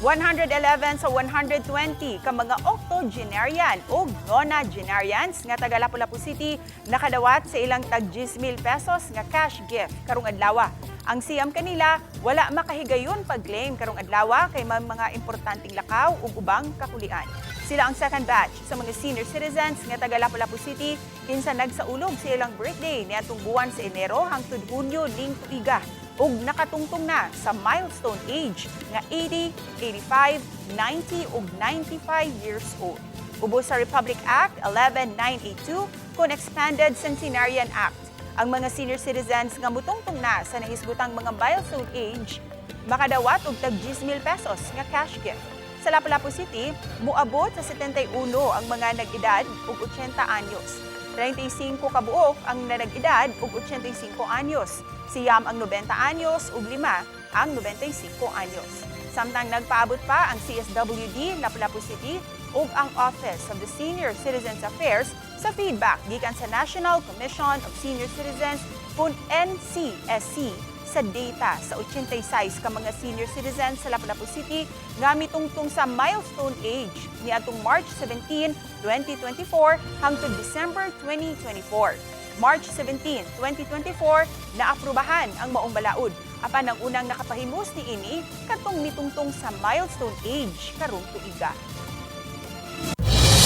111 sa 120 ka mga octogenarian o nonagenarians nga taga Lapu-Lapu City nakadawat sa ilang tag 10,000 pesos nga cash gift karong adlaw. Ang siyam kanila wala makahigayon pag-claim karong adlaw kay mga importanteng lakaw ug ubang kakulian. Sila ang second batch sa mga senior citizens nga taga Lapu-Lapu City kinsa nagsaulog sa ilang birthday niadtong buwan sa Enero hangtod Hunyo ning tuiga ug nakatungtong na sa milestone age nga 80, 85, 90 ug 95 years old. Ubos sa Republic Act 11982 kung Expanded Centenarian Act. Ang mga senior citizens nga mutungtong na sa nahisgutang mga milestone age makadawat og tag 10,000 pesos nga cash gift. Sa Lapu-Lapu City, muabot sa 71 ang mga nag-edad ug 80 anyos. 35 kabuok ang nanag-edad ug 85 anyos. Siyam ang 90 anyos ug 5 ang 95 anyos. Samtang nagpaabot pa ang CSWD Lapu-Lapu City ug ang Office of the Senior Citizens Affairs sa feedback gikan sa National Commission of Senior Citizens kung NCSC sa data sa 86 ka mga senior citizens sa Lapu-Lapu City nga mitungtong sa milestone age ni atong March 17, 2024 hangtod December 2024. March 17, 2024, naaprubahan ang maong balaod. Apan ang unang nakapahimos ni ini katong mitungtong sa milestone age karong tuiga.